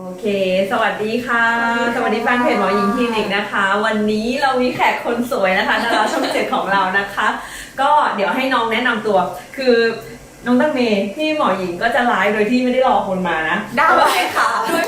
โอเค สวัสดีค่ะ สวัสดีแฟนเพจหมอหญิงคลินิกนะคะ วันนี้เรามีแขกคนสวยนะคะดาราช่องเจ็ดของเรานะคะ ก็เดี๋ยวให้น้องแนะนำตัว คือน้องตั้งเมย์ที่หมอหญิงก็จะไลฟ์โดยที่ไม่ได้รอคนมานะ ได้ค่ะ ด้วยเวลา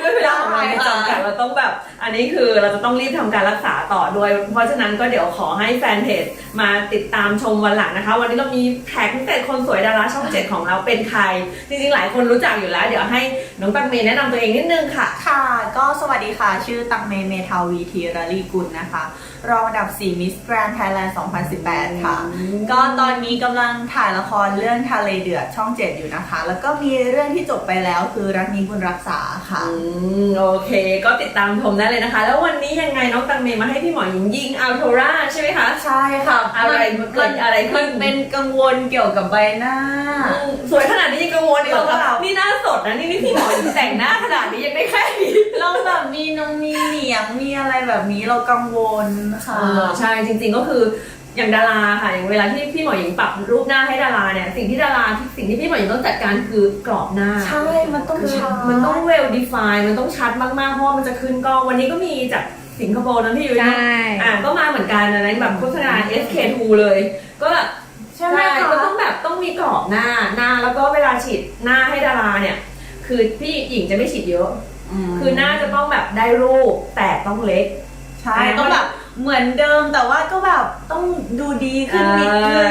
ด้วยเวลาของเราในจำกัดเราต้องแบบ อันนี้คือเราจะต้องรีบทำการรักษาต่อด้วย เพราะฉะนั้นก็เดี๋ยวขอให้แฟนเพจมาติดตามชมวันหลังนะคะ วันนี้เรามีแขกพิเศษคนสวยดาราช่องเจ็ดของเราเป็นใคร จริงๆหลายคนรู้จักอยู่แล้ว เดี๋ยวให้น้องตังเมย์แนะนำตัวเองนิดนึงค่ะ ค่ะ ก็สวัสดีค่ะ ชื่อตังเมเมทาวีธีรลีกุลนะคะ รองอันดับ 4 Miss Grand Thailand 2018 ค่ะ อืม ก็ตอนนี้กำลังถ่ายละครเรื่องทะเลเดือดช่อง 7 อยู่นะคะ แล้วก็มีเรื่องที่จบไปแล้วคือรักนี้คุณรักษาค่ะ อืมโอเค ก็ติดตามชมได้เลยนะคะ แล้ววันนี้ยังไงน้องตังเมย์มาให้พี่หมอหญิงยิงอัลโทราใช่ไหมคะ ใช่ค่ะอะไรมันเกิดอะไรขึ้มันนเป็นกังวลเกี่ยวกับใบหน้าอืมสวยขนาดนี้ยังกังวลอีกเหรอเปคะล่านี่หน้าสดนะนี่นี่พี่หมอหญิงแต่งหน้าขนาดนี้ยังได้แค่นี้เราแบบมีนงมีเหนียงมีอะไรแบบนี้เรากังวลค่ะเออใช่จริงๆก็คือ อย่างดาราค่ะอย่างเวลาที่พี่หมอหญิงปรับรูปหน้าให้ดาราเนี่ยสิ่งที่ดาราสิ่งที่พี่หมอหญิงต้องจัดการคือกรอบหน้าใช่มันต้องคือชัดมันต้อง well define มันต้องชัดมากๆเพราะว่ามันจะขึ้นกล้องวันนี้ก็มีจากสิงคโปร์นะพี่ยุ้ยใช่นะอ่าก็มาเหมือนกันนะนั้นแบบโฆษณา SK2 เลย ก็แบบใช่ไหมคะก็ต้องแบบต้องมีกรอบหน้าหน้าแล้วก็เวลาฉีดหน้าให้ดาราเนี่ย คือพี่หญิงจะไม่ฉีดเยอะ คือหน้าจะต้องแบบได้รูปแต่ต้องเล็ก ใช่ต้องแบบ เหมือนเดิมแต่ว่าก็แบบต้องดูดีขึ้นนิดนึง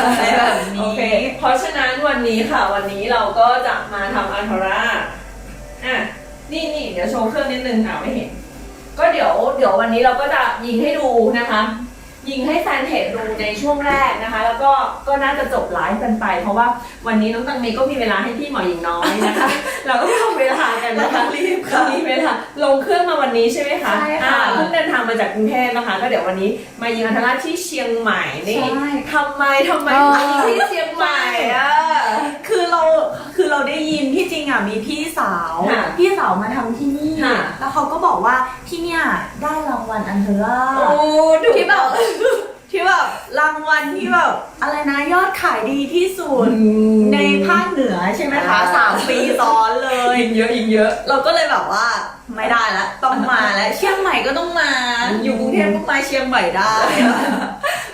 อะไรแบบโอนี้เค เพราะฉะนั้นวันนี้ค่ะ วันนี้เราก็จะมาทำอัลทราอะ นี่นี่เดี๋ยวโชว์เครื่องนิดนึงอะไม่เห็น ก็เดี๋ยว เดี๋ยววันนี้เราก็จะยิงให้ดูนะคะ ยิงให้แฟนเพจดูในช่วงแรกนะคะ แล้วก็ก็น่าจะจบไลฟ์กันไป เพราะว่าวันนี้น้องตังเมย์ก็มีเวลาให้พี่หมอหญิงน้อยนะคะ เราก็ทำเวลากันนะคะรีบค่ะมีเวลาลงเครื่องมาวันนี้ใช่ไหมคะใช่ค่ะอ่าเพิ่งเดินทางมาจากกรุงเทพนะคะ ก็เดี๋ยววันนี้มายิงอัลทราที่เชียงใหม่นี่ใช่ ทำไมทำไมอ๋อมายิงที่เชียงใหม่อะคือเราคือเราได้ยินที่จริงอะมีพี่สาว ค่ะพี่สาวมาทำที่นี่ ค่ะ แล้วเขาก็บอกว่าที่เนี่ยได้รางวัลอันเทอร่าโอ้ดู ที่แบบที่แบบรางวัลที่แบบอะไรนะยอดขายดีที่สุดในภาคเหนือใช่ไหมคะอ่าสามปีซ้อนเลย ยิงเยอะยิงเยอะ เราก็เลยแบบว่า ไม่ได้ละต้องมาแล้วเชียงใหม่ก็ต้องมา อยู่กรุงเทพก็มาเชียงใหม่ได้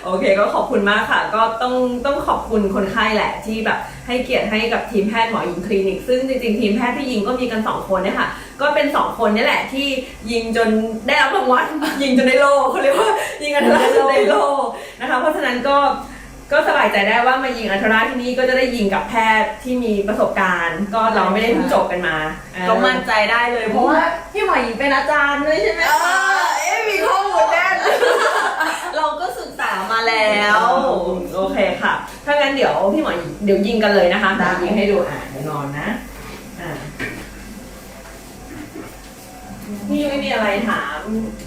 โอเคก็ขอบคุณมากค่ะ ก็ต้องต้องขอบคุณคนไข้แหละที่แบบให้เกียรติให้กับทีมแพทย์หมอหญิงคลินิก ซึ่งจริงๆทีมแพทย์ที่ยิงก็มีกันสองคนเนี่ยค่ะ ก็เป็นสองคนนี่แหละที่ยิงจนได้รับรางวัลยิงจนได้โล่เขาเรียกว่ายิงอันตราจนได้โล่นะคะ เพราะฉะนั้นก็ ก็สบายใจได้ว่ามายิงอัลทราที่นี่ก็จะได้ยิงกับแพทย์ที่มีประสบการณ์ ก็เราไม่ได้เพิ่งจบกันมาเออ ก็มั่นใจได้เลย เพราะว่าพี่หมอหญิงเป็นอาจารย์ด้วยใช่ไหมเอคะอเอ๊ะมีข้อมูลแน่น เราก็ศึกษามาแล้ว โอเคค่ะ ถ้างั้นเดี๋ยวพี่หมอเดี๋ยวยิงกันเลยนะคะได้ ยิงให้ดูอะเดี๋ยวนอนนะอะ พี่ยุ้ยมีอะไรถาม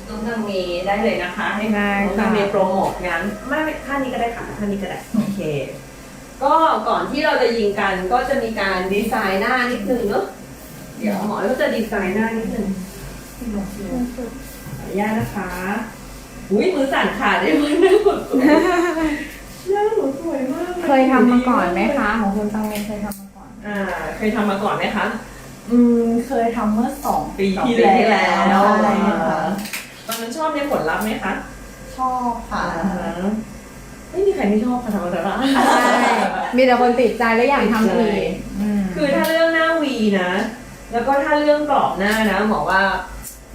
น้องตังเมย์ได้เลยนะคะ ให้ได้น้องค่ะตังเมย์โปรโมทงานไม่ไม่ท่านี้ก็ได้ค่ะท่านี้ก็ได้โอเค ก็ก่อนที่เราจะยิงกันก็จะมีการดีไซน์หน้านิดนึงเนาะเดี๋ยวหมอก็จะดีไซน์หน้านิดนึงขออนุญาตนะคะอุ้ยมือสั่นขาดได้ไหมหน้าหดตัวหน้าหนูสวยมากลเคยทำมาก่อนไหมคะ ของคุณตังเมย์เคยทำมาก่อน อ่าเคยทำมาก่อนไหมคะ อืมเคยทำเมื่อสองปีสองที่ปีที่แล้วแล้วใช่ค่ะตอนนั้นชอบในผลลัพธ์ไหมคะชอบค่ะ ไม่มีใครไม่ชอบค่ะทำมาแต่ละใช่มีแต่คนติดใจแล้วอยากทำอีกมคือถ้าเรื่องหน้าวีนะ แล้วก็ถ้าเรื่องกรอบหน้านะหมอว่า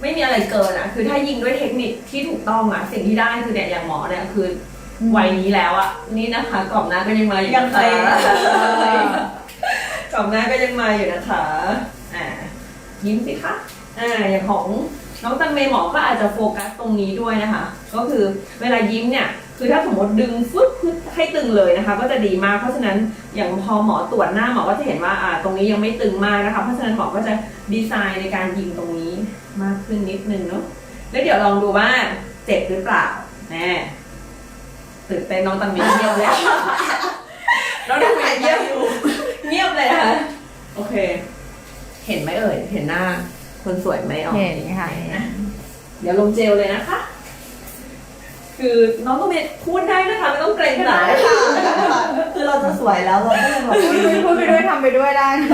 ไม่มีอะไรเกินอะคือถ้ายิงด้วยเทคนิคที่ถูกต้องอะสิ่งที่ได้คือเนี่ยอย่างหมอเนี่ยคืออมวัยนี้แล้วอะนี่นะคะกรอบหน้าก็ยังมาอยู่ยังนะเคคะยกรอบหน้าก็ยังมาอยู่นะคะ อ่ายิ้มสิคะอ่าอย่างของน้องตังเมย์หมอก็อาจจะโฟกัสตรงนี้ด้วยนะคะ ก็คือเวลายิ้มเนี่ยคือถ้าสมมติดึงฟึ๊บให้ตึงเลยนะคะ ก็จะดีมากเพราะฉะนั้นอย่างพอหมอตรวจหน้าหมอก็จะเห็นว่าอ่าตรงนี้ยังไม่ตึงมากนะคะ เพราะฉะนั้นหมอก็จะดีไซน์ในการยิงตรงนี้มากขึ้นนิดนึงเนาะแล้วเดี๋ยวลองดูว่าเจ็บหรือเปล่าแน่ตื่นเต้นน้องตังเมย์เงียบเลยน้องตังเมย์เงียบอยู่เงียบเลยนะคะโอเค เห็นไหมเอ่ย เห็นหน้า คนสวยไหมอ๋อเห็นค่ะ เดี๋ยวลงเจลเลยนะคะ คือน้องต้องเมพูดได้นะคะไม่ต้องเกรงใจได้ค่ะคือเราจะสวยแล้วเราก็เลยแบบพูดไปด้วยทำไปด้วยได้นะ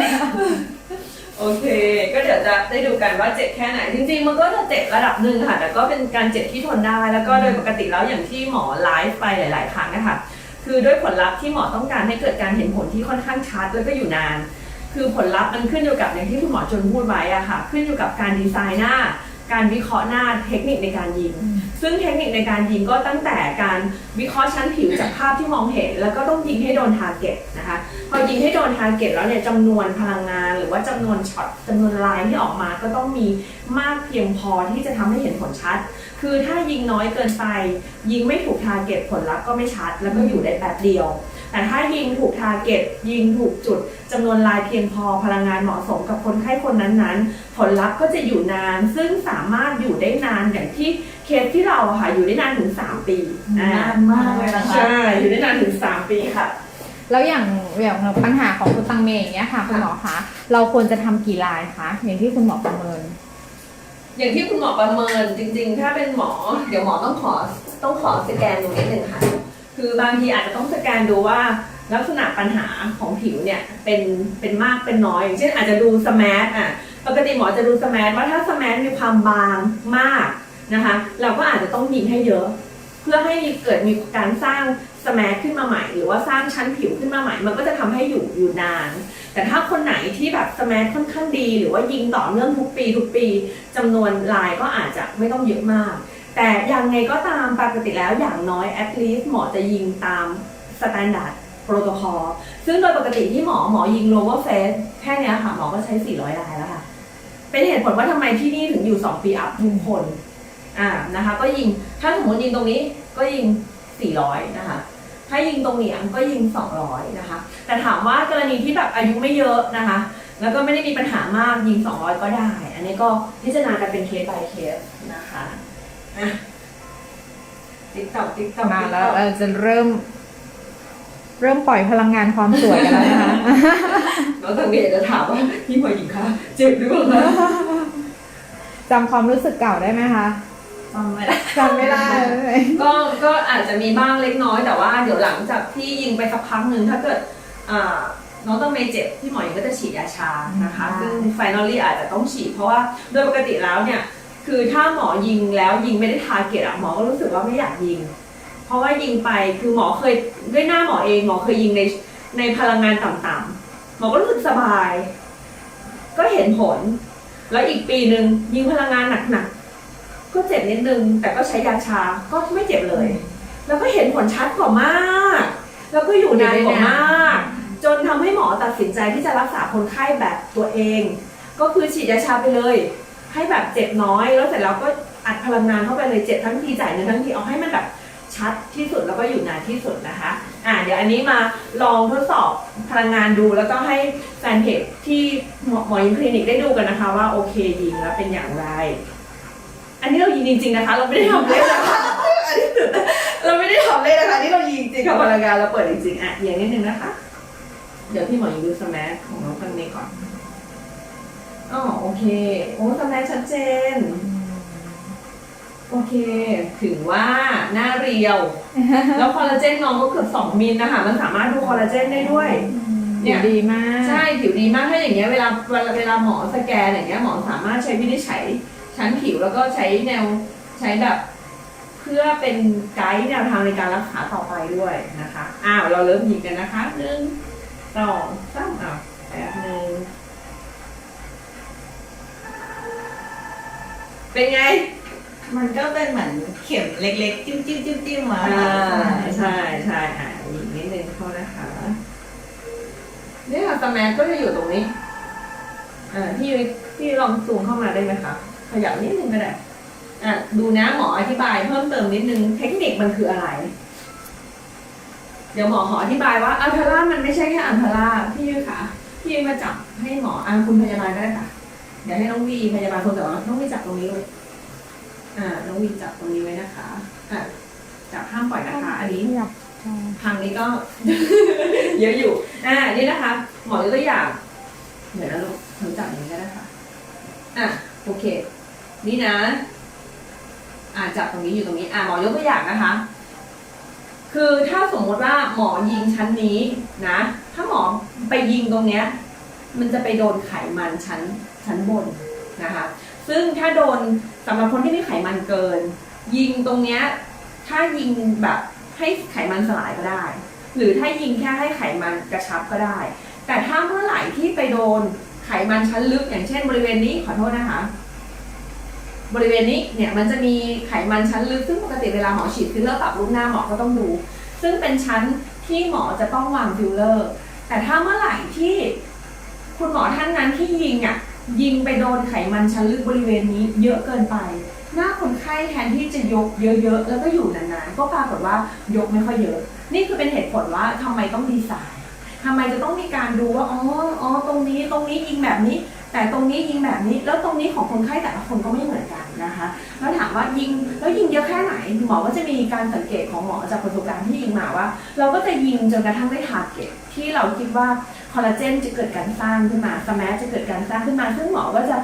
โอเค ก็เดี๋ยวเดี๋ยวจะได้ดูกันว่าเจ็บแค่ไหน จริงๆ มันก็จะเจ็บระดับหนึ่งค่ะ แต่ก็เป็นการเจ็บที่ทนได้ แล้วก็โดยปกติแล้วอย่างที่หมอไลฟ์ไปหลาย ๆ ครั้งนะคะ คือด้วยผลลัพธ์ที่หมอต้องการให้เกิดการเห็นผลที่ค่อนข้างชัดแล้วก็อยู่นาน คือผลลัพธ์มันขึ้นอยู่กับอย่างที่คุณหมอจนพูดไว้อะค่ะ ขึ้นอยู่กับการดีไซน์หน้า การวิเคราะห์หน้าเทคนิคในการยิง ซึ่งเทคนิคในการยิงก็ตั้งแต่การวิเคราะห์ชั้นผิวจากภาพที่มองเห็น แล้วก็ต้องยิงให้โดนทาร์เก็ตนะคะ พอยิงให้โดนทาร์เก็ตแล้วเนี่ยจำนวนพลังงาน หรือว่าจำนวนช็อตจำนวนลายที่ออกมาก็ต้องมีมากเพียงพอที่จะทำให้เห็นผลชัด คือถ้ายิงน้อยเกินไป ยิงไม่ถูกทาร์เก็ตผลลัพธ์ก็ไม่ชัด แล้วก็อยู่ได้แบบเดียว แต่ถ้ายิงถูกทาร์เก็ตยิงถูกจุดจำนวนลายเพียงพอพลังงานเหมาะสมกับคนไข้คนนั้นๆ ผลลัพธ์ก็จะอยู่นาน ซึ่งสามารถอยู่ได้นานอย่างที่เคสที่เราอะค่ะอยู่ได้นานถึง 3 ปีนานมากเลยนะคะใช่อยู่ได้นานถึง 3 ปีค่ะแล้วอย่างอย่างปัญหาของคุณตังเมย์อย่างเงี้ยค่ะคุณหมอคะเราควรจะทำกี่ลายคะอย่างที่คุณหมอประเมิน อย่างที่คุณหมอประเมินจริง ๆ ถ้าเป็นหมอ เดี๋ยวหมอต้องขอต้องขอสแกนดูนิดนึงค่ะ คือบางทีอาจจะต้องสแกนดูว่าลักษณะปัญหาของผิวเนี่ยเป็นเป็นมากเป็นน้อยอย่างเช่นอาจจะดูสแมทอะปกติหมอจะดูสแมทว่าถ้าสแมทมีความบางมากนะคะ เราก็อาจจะต้องยิงให้เยอะ เพื่อให้เกิดมีการสร้างสแมทขึ้นมาใหม่ หรือว่าสร้างชั้นผิวขึ้นมาใหม่ มันก็จะทำให้อยู่อยู่นาน แต่ถ้าคนไหนที่แบบสแมทค่อนข้างดี หรือว่ายิงต่อเนื่องทุกปี ทุกปีจำนวนลายก็อาจจะไม่ต้องเยอะมาก แต่ยังไงก็ตามปกติแล้วอย่างน้อย at least หมอจะยิงตาม standard protocol ซึ่งโดยปกติที่หมอหมอยิง lower face แค่เนี้ยค่ะหมอก็ใช้ 400ลายแล้วค่ะ เป็นเหตุผลว่าทำไมที่นี่ถึงอยู่ 2 ปีอัพทุกคนอ่านะคะก็ยิงถ้าสมมติยิงตรงนี้ก็ยิง 400 นะคะ ถ้ายิงตรงเหนียงก็ยิง 200 นะคะ แต่ถามว่ากรณีที่แบบอายุไม่เยอะนะคะ แล้วก็ไม่ได้มีปัญหามากยิง 200 ก็ได้ อันนี้ก็พิจารณากันเป็นเคส by เคสนะคะ ติ๊กต็อกติ๊กต็อกมาแล้วเราจะเริ่ม เริ่มปล่อยพลังงานความสวยกันแล้วนะคะน้องตังเมย์จะถามว่าพี่หมอหญิงคะเจ็บหรือเปล่าคะจำความรู้สึกเก่าได้ไหมคะจำไม่ได้จำไม่ได้เลยก็ก็อาจจะมีบ้างเล็กน้อยแต่ว่าเดี๋ยวหลังจากที่ยิงไปสักพักหนึ่งถ้าเกิดอ่าน้องตังเมย์เจ็บพี่หมอหญิงก็จะฉีดยาชานะคะอืมซึ่ง finally อาจจะต้องฉีดเพราะว่าโดยปกติแล้วเนี่ย คือถ้าหมอยิงแล้วยิงไม่ได้ทาร์เก็ตอะหมอก็รู้สึกว่าไม่อยากยิง เพราะว่ายิงไปคือหมอเคยด้วยหน้าหมอเองหมอเคยยิงในในพลังงานต่ำๆหมอก็รู้สึกสบาย ก็เห็นผล แล้วอีกปีหนึ่งยิงพลังงานหนักๆก็เจ็บนิดนึง แต่ก็ใช้ยาชาก็ไม่เจ็บเลย แล้วก็เห็นผลชัดกว่ามาก แล้วก็อยู่นานกว่ามาก จนทำให้หมอตัดสินใจที่จะรักษาคนไข้แบบตัวเอง ก็คือฉีดยาชาไปเลย ให้แบบเจ็บน้อย แล้วเสร็จแล้วก็อัดพลังงานเข้าไปเลยเจ็บทั้งทีจ่ายเงินทั้งทีเอาให้มันแบบชัดที่สุดแล้วก็อยู่นานที่สุดนะคะ อ่าเดี๋ยวอันนี้มาลองทดสอบพลังงานดู แล้วก็ให้แฟนเพจที่หมอหมอยิงคลินิกได้ดูกันนะคะ ว่าโอเคยิงแล้วเป็นอย่างไร อันนี้เรายิงจริง ๆนะคะ เราไม่ได้ทำเล่นนะคะอันนี้ตื่นเต้นเราไม่ได้ทำเล่นนะคะนี่เรายิงจริงค่ะพลังงานเราเปิดจริงๆอะเอียงนิดนึงนะคะ เดี๋ยวพี่หมอยิงดูสแมัของน้องตังเมย์ก่อน อ๋อโอเค โอ้สแมัชัดเจน โอเค ถึงว่าหน้าเรียว แล้วคอลลาเจนน้องก็เกือบ2มิลนะคะ มันสามารถดูคอลลาเจนได้ด้วย เนี่เนี่ยยดีมาก ใช่ผิวดีมากถ้าอย่างเงี้ยเวลาเวลาเวลาหมอสแกนอย่างเงี้ยหมอสามารถใช้วินิจฉัยชั้นผิวแล้วก็ใช้แนวใช้แบบเพื่อเป็นไกด์แนวทางในการรักษาต่อไปด้วยนะคะ อ้าว เราเริ่มหยิบกันนะคะหนึ่งสองสามอะแป๊บหนึ่ง เป็นไง มันก็เป็นเหมือนเข็มเล็กๆ จิ้มจิ้มจิ้มจิ้มมาอ่าใช่ใช่อะอีกนิดนึงเข้านะคะเนี่ยค่ะสแมัก็จะอยู่ตรงนี้อ่าพี่พี่ลองซูมเข้ามาได้ไหมคะขยับนิดนึงก็ได้อะดูนะหมออธิบายเพิ่มเติมนิดนึงเทคนิคมันคืออะไร เดี๋ยวหมอขออธิบายว่าอัลทาร่ามันไม่ใช่แค่อัลทาร่าพี่ยุ้ยค่ะพี่ยุ้ยมาจับให้หมออ่าคุณพยาบาลก็ได้ค่ะเดี๋ยวให้น้องวีพยาบาลคนแต่ว่าน้องวีจับตรงนี้เลยอ่า น้องวีจับตรงนี้ไว้นะคะอะจับห้ามปล่อยนะคะ อันนี้อยากใช่ทางนี้ก็ เยอะอยู่ อ่า นี่นะคะ หมอยกตัวอย่าง เดี๋ยวนะลูกหนูจับอย่างนี้ก็ได้ค่ะ อะ โอเค นี่นะ อ่าจับตรงนี้อยู่ตรงนี้ อ่าหมอยกตัวอย่างนะคะ คือถ้าสมมติว่าหมอยิงชั้นนี้นะ ถ้าหมอไปยิงตรงเนี้ย มันจะไปโดนไขมันชั้น ชั้นบนนะคะซึ่งถ้าโดนสำหรับคนที่มีไขมันเกิน ยิงตรงเนี้ยถ้ายิงแบบให้ไขมันสลายก็ได้ หรือถ้ายิงแค่ให้ไขมันกระชับก็ได้ แต่ถ้าเมื่อไหร่ที่ไปโดนไขมันชั้นลึกอย่างเช่น บริเวณนี้ขอโทษนะคะ บริเวณนี้เนี่ยมันจะมีไขมันชั้นลึกซึ่งปกติเวลาหมอฉีดฟิลเลอร์ปรับรูปหน้าหมอก็ต้องดู ซึ่งเป็นชั้นที่หมอจะต้องวางฟิลเลอร์ แต่ถ้าเมื่อไหร่ที่คุณหมอท่านนั้นที่ยิงอะ ยิงไปโดนไขมันชั้นลึกบริเวณนี้เยอะเกินไป หน้าคนไข้แทนที่จะยกเยอะๆ แล้วก็อยู่นานๆ ก็ปรากฏว่ายกไม่ค่อยเยอะ นี่คือเป็นเหตุผลว่าทำไมต้องดีไซน์ทำไมจะต้องมีการดูว่า อ๋อ อ๋อ ตรงนี้ ตรงนี้ยิงแบบนี้ แต่ตรงนี้ยิงแบบนี้ แล้วตรงนี้ของคนไข้แต่ละคนก็ไม่เหมือนกันนะคะ แล้วถามว่ายิงแล้วยิงเยอะแค่ไหนหมอก็จะมีการสังเกตของหมอจากประสบการณ์ที่ยิงมาว่า เราก็จะยิงจนกระทั่งได้ทาร์เก็ตที่เราคิดว่าคอลลาเจนจะเกิดการสร้างขึ้นมาสแมสจะเกิดการสร้างขึ้นมา ซึ่งหมอก็จะ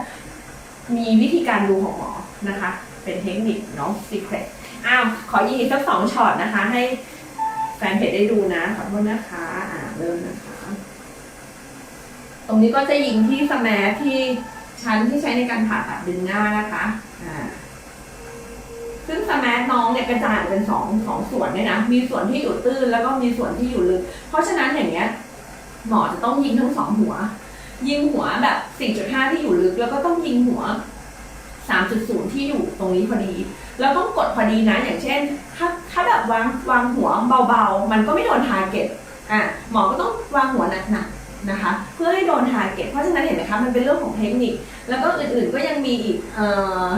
มีวิธีการดูของหมอนะคะ เป็นเทคนิคเนาะ secret อ้าวขอยิงอีกสักสองช็อตนะคะ ให้แฟนเพจได้ดูนะขอโทษนะคะอ่าเริ่มนะคะ ตรงนี้ก็จะยิงที่สแมที่ชั้นที่ใช้ในการผ่าตัดดึงหน้านะคะอ่าซึ่งสมสน้องเนี่ยกระจายเป็นสองสองส่วนเนี่ยนะ มีส่วนที่อยู่ตื้นแล้วก็มีส่วนที่อยู่ลึก เพราะฉะนั้นอย่างเงี้ยหมอจะต้องยิงทั้งสองหัว ยิงหัวแบบ 4.5 ที่อยู่ลึก แล้วก็ต้องยิงหัว 3.0 ที่อยู่ตรงนี้พอดี แล้วต้องกดพอดีนะ อย่างเช่น ถ้าถ้าแบบวางวางหัวเบาๆ มันก็ไม่โดนทาร์เก็ตอะหมอก็ต้องวางหัวหนักๆ นะคะ เพื่อให้โดนทาร์เก็ตเพราะฉะนั้นเห็นไหมคะมันเป็นเรื่องของเทคนิค แล้วก็อื่นๆก็ยังมีอีกเอ่อ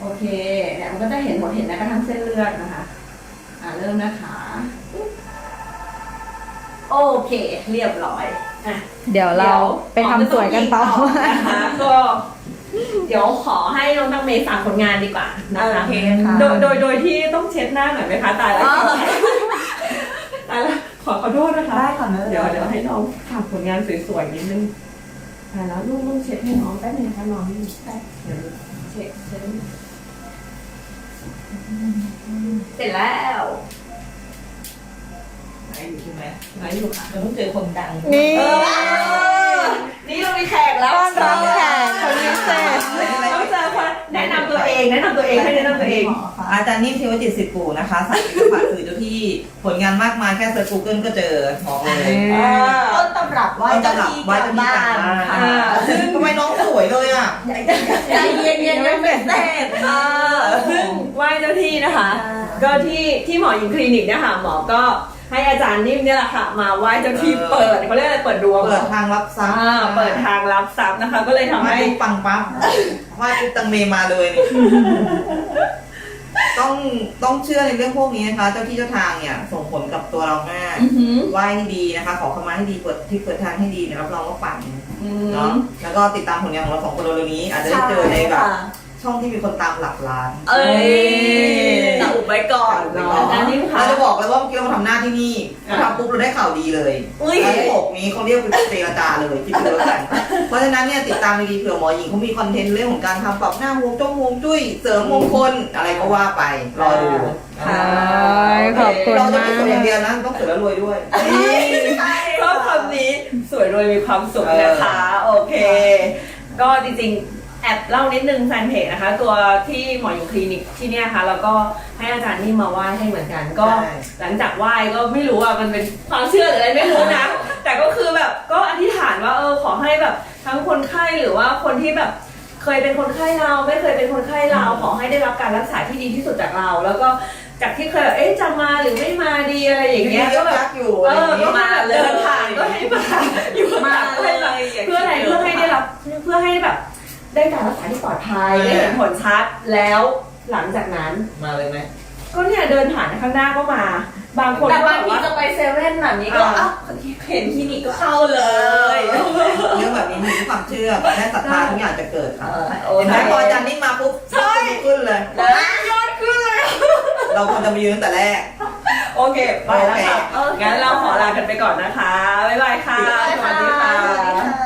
โอเคเนี่ยมันก็จะเห็นหมดเห็นแม้กระทั่งเส้นเลือดนะคะอ่าเริ่มนะคะ โอเค เรียบร้อยอะเดี๋ยวเราไปทำสวยกันต่อนะคะก็เดี๋ยวขอให้น้องตังเมย์ฝากผลงานดีกว่านะคะโอเคค่ะโดยโดยโดยที่ต้องเช็ดหน้าหน่อยไหมคะตายแล้วอ๋อตายแล้ว ขอขอโทษนะคะ ได้ค่ะไม่เป็นไรเดี๋ยวเดี๋ยวให้น้องฝากผลงานสวยๆนิดนึงตายแล้วลูกลูกเช็ดให้น้องแป๊บนึงนะคะน้องนี่แป๊บเดี๋ยวเช็ดเช็ดเสร็จแล้วไหนอยู่ใช่ไหมไหนอยู่ค่ะเราต้องเจอคนดังนี่เออ แนะนำตัวเองให้แนะนำตัวเอง อาจารย์นิ่มเทวจิตสิทธิ์ปู่นะคะสายวิทยาศาสตร์สื่อเจ้าที่ผลงานมากมายแค่เซิร์ชกูเกิลก็เจอบอกเลยอ่าต้นตำรับไหว้เจ้าที่ไหว้เจ้าที่กลางบ้านกลางบ้านค่ะทำไมน้องสวยเลยอะใจเย็นๆยังไม่เสร็จอ่าซึ่งไหว้เจ้าที่นะคะ ก็ที่ที่หมอหญิงคลินิกเนี่ยค่ะหมอก็ ให้อาจารย์นิ่มเนี่ยแหละค่ะ มาไหว้เจ้าที่เออเปิดเขาเรียกอะไรเปิดดวงเปิดทางรับทรัพย์อ่าเปิดทางรับทรัพย์นะคะ ก็เลยทำมาให้ปุ๊บปังปั๊บว่าปุ๊บตังเมมาเลยนี่ต้องต้องเชื่อในเรื่องพวกนี้นะคะ เจ้าที่เจ้าทางเนี่ยส่งผลกับตัวเรามากอือหือ ไหว้ให้ดีนะคะ ขอขมาให้ดีเปิดที่เปิดทางให้ดีเนี่ยรับรองว่าปังอืเนาะมแล้วก็ติดตามผลงานของเราสองคนเร็วๆนี้ อาจจะได้เจอในแบบช่องที่มีคนตามหลักล้าน เอ้ยแต่อุบไว้ก่อนเนาะเนาะอาจารย์นิ่ ทำหน้าที่นี่อะทำปุ๊บเราได้ข่าวดีเลยอุ้ยแล้วที่หกนี้เขาเรียกเป็นเจรจาเลยคิดดูแล้วกัน เพราะฉะนั้นเนี่ยติดตามดีๆเผื่อหมอหญิงเขามีคอนเทนต์เรื่องของการทำปรับหน้าฮวงจ้องฮวงจุ้ยเสริมมงคลอะไรก็ว่าไปรอดูค่ะ ขอบคุณเราจะมาก ไม่สวยอย่างเดียวนะต้องสวยแล้วรวยด้วย ชอบคำนี้สวยรวยมีความสุขนะคะ โอเค ก็จริงๆ แอบเล่านิดนึงแฟนเพจนะคะ ตัวที่หมออยู่คลินิกที่เนี่ยค่ะแล้วก็ให้อาจารย์นี่มาไหว้ให้เหมือนกัน ก็ใช่ หลังจากไหว้ก็ไม่รู้อะมันเป็นความเชื่อหรืออะไรไม่รู้นะ แต่ก็คือแบบก็อธิษฐานว่าเออขอให้แบบทั้งคนไข้หรือว่าคนที่แบบเคยเป็นคนไข้เรา ไม่เคยเป็นคนไข้เราขอให้ได้รับการรักษาที่ดีที่สุดจากเรา แล้วก็จากที่เคยแบบเอ๊ะจะมาหรือไม่มาดีอะไรอย่างเงี้ยก็แบบยักอยู่เออะไรออย่างก็เงี้ยมาเดินผ่านก็ให้มาอยู่ข้างหมาลังก็เลให้ยมาย่าเพื่ออะไรคิดเพื่อให้ได้รับเพื่อให้แบบ ได้การรักษาที่ปลอดภัยได้เห็นผลชัดแล้วหลังจากนั้น มาเลยไหมก็เนี่ยเดินผ่านข้างหน้าก็มา บางคนแต่ก็บางแบบทีว่าจะไปเซเว่นแบบนี้ก็อ่าเอ้าเห็นคลินิกก็เข้าเลย เรื่องแบบนี้มีความเชื่อแม่ศรัทธาทุกอย่างจะเกิดค่ะโอเห็นเคไหมพออาจารย์นิ่มมาปุ๊บใช่ขึ้นเลยยอดขึ้นเลย เราควรจะมายืนตั้งแต่แรก โอเค ไปแล้วค่ะโอเคงั้นเราขอลากันไปก่อนนะคะ บ๊ายบายค่ะบ๊ายบายสวัสดีค่ะค่ะ